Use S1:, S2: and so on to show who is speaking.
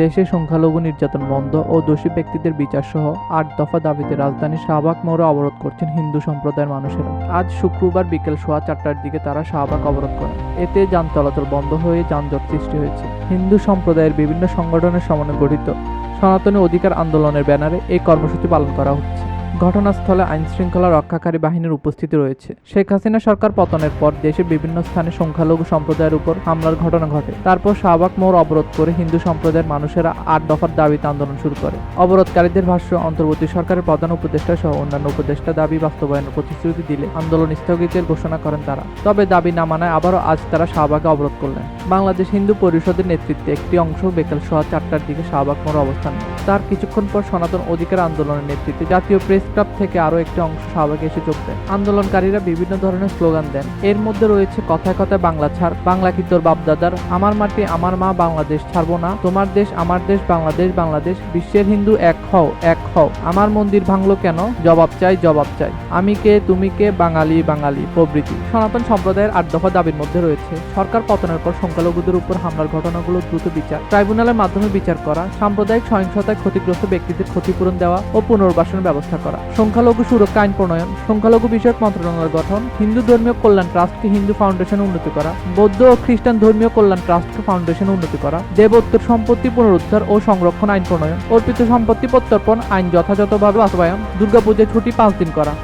S1: দেশে সংখ্যালঘু নির্যাতন বন্ধ ও দোষী ব্যক্তিদের বিচার সহ আট দফা দাবিতে রাজধানী শাহবাগ মোড়ে অবরোধ করছেন হিন্দু সম্প্রদায়ের মানুষেরা। আজ শুক্রবার বিকেল সোয়া চারটার দিকে তারা শাহবাগ অবরোধ করেন। এতে যান চলাচল বন্ধ হয়ে যানজট সৃষ্টি হয়েছে। হিন্দু সম্প্রদায়ের বিভিন্ন সংগঠনের সমন্বয়ে গঠিত সনাতনী অধিকার আন্দোলনের ব্যানারে এই কর্মসূচি পালন করা হচ্ছে। ঘটনাস্থলে আইন শৃঙ্খলা রক্ষাকারী বাহিনীর উপস্থিতি রয়েছে। শেখ হাসিনা সরকার পতনের পর দেশের বিভিন্ন স্থানে সংখ্যালঘু সম্প্রদায়ের উপর হামলার ঘটনা ঘটে। তারপর শাহবাগ মোড় অবরোধ করে হিন্দু সম্প্রদায়ের মানুষেরা আট দফার দাবিতে আন্দোলন শুরু করে। অবরোধকারীদের ভাষ্য, অন্তর্বর্তী সরকারের প্রধান উপদেষ্টা সহ অন্যান্য উপদেষ্টা দাবি বাস্তবায়নের প্রতিশ্রুতি দিলে আন্দোলন স্থগিতের ঘোষণা করেন তারা। তবে দাবি না মানায় আবারও আজ তারা শাহবাগে অবরোধ করলেন। বাংলাদেশ হিন্দু পরিষদের নেতৃত্বে একটি অংশ বিকেল সোয়া চারটার দিকে শাহবাগ মোড় অবস্থান তার কিছুক্ষণ পর সনাতন অধিকার আন্দোলনের নেতৃত্বে জাতীয় প্রেস ক্লাব থেকে আরও একটি অংশ শাহবাগে এসে যোগ দেয় আন্দোলনকারীরা বিভিন্ন ধরনের স্লোগান দেন। এর মধ্যে রয়েছে কথায় কথায় বাংলা ছাড়, বাংলা কি তোর বাপদাদার? আমার মাটি আমার মা, বাংলাদেশ ছাড়বো না। তোমার দেশ আমার দেশ, বাংলাদেশ বাংলাদেশ। বিশ্বের হিন্দু এক হও এক হও। আমার মন্দির ভাঙলো কেন? জবাব চাই জবাব চাই। আমি কে, তুমি কে? বাঙালি বাঙালি প্রভৃতি সনাতন সম্প্রদায়ের আট দফা দাবির মধ্যে রয়েছে, সরকার পতনের পর সংখ্যালঘুদের উপর হামলার ঘটনাগুলো দ্রুত বিচার। ট্রাইব্যুনালের মাধ্যমে বিচার করা, সাম্প্রদায়িক সহিংসতায় ক্ষতিগ্রস্ত ব্যক্তিদের ক্ষতিপূরণ দেওয়া ও পুনর্বাসনের ব্যবস্থা করা। সংখ্যালঘু সুরক্ষা আইন প্রণয়ন, সংখ্যালঘু বিষয়ক মন্ত্রণালয় গঠন, হিন্দু ধর্মীয় কল্যাণ ট্রাস্টকে হিন্দু ফাউন্ডেশন উন্নতি করা, বৌদ্ধ ও খ্রিস্টান ধর্মীয় কল্যাণ ট্রাস্টকে ফাউন্ডেশন উন্নতি করা, দেবোত্তর সম্পত্তি পুনরুদ্ধার ও সংরক্ষণ আইন প্রণয়ন, অর্পিত সম্পত্তি প্রত্যর্পণ, আইন যথাযথভাবে বাস্তবায়ন, দুর্গাপূজায় ছুটি পাঁচ দিন করা।